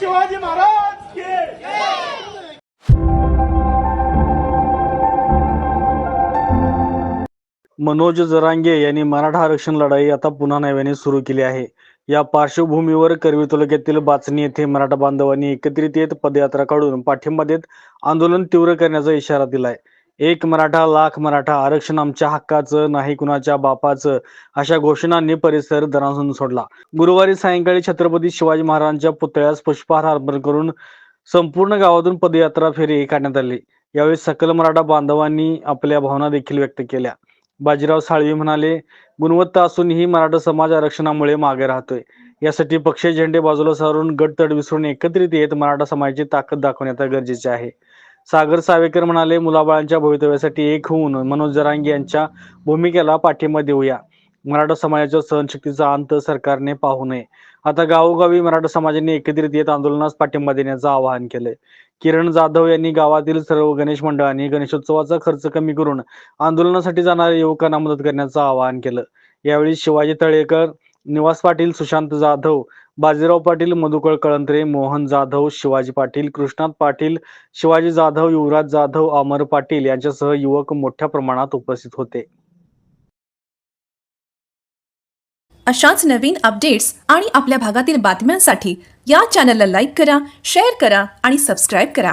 शिवाजी महाराज मनोज जरांगे यांनी मराठा आरक्षण लढाई आता पुन्हा नव्याने सुरू केली आहे. या पार्श्वभूमीवर करवी तालुक्यातील बाचणी येथे मराठा बांधवांनी एकत्रित येत पदयात्रा काढून पाठिंबा देत आंदोलन तीव्र करण्याचा इशारा दिलाय. एक मराठा लाख मराठा आरक्षण आमच्या हक्काचं नाही कुणाच्या बापाचं अशा घोषणांनी परिसर दरासून सोडला. गुरुवारी सायंकाळी छत्रपती शिवाजी महाराजांच्या पुतळ्यास पुष्पहार अर्पण करून संपूर्ण गावातून पदयात्रा फेरी काढण्यात आली. यावेळी सकल मराठा बांधवांनी आपल्या भावना देखील व्यक्त केल्या. बाजीराव साळवी म्हणाले गुणवत्ता असूनही मराठा समाज आरक्षणामुळे मागे राहतोय. यासाठी पक्षीय झेंडे बाजूला सारून गटतड विसरून एकत्रित येत मराठा समाजाची ताकद दाखवण्यात गरजेचे आहे. सागर सावेकर म्हणाले मुलाबाळांच्या भवितव्यासाठी एक होऊन मनोज जरांगे यांच्या भूमिकेला पाठिंबा देऊया. मराठा समाजाच्या सहनशक्तीचा अंत सरकारने पाहू नये. आता गावोगावी मराठा समाजाने एकत्रित येत आंदोलनास पाठिंबा देण्याचं आवाहन केलंय. किरण जाधव यांनी गावातील सर्व गणेश मंडळांनी गणेशोत्सवाचा खर्च कमी करून आंदोलनासाठी जाणाऱ्या युवकांना मदत करण्याचं आवाहन केलं. यावेळी शिवाजी तळेकर निवास पाटील सुशांत जाधव बाजीराव पाटील मधुकर कळंत्रे मोहन जाधव शिवाजी पाटील कृष्णात पाटील शिवाजी जाधव युवराज जाधव अमर पाटील यांच्यासह युवक मोठ्या प्रमाणात उपस्थित होते. अशाच नवीन अपडेट्स आणि आपल्या भागातील बातम्यांसाठी या चॅनलला लाईक करा शेअर करा आणि सबस्क्राईब करा.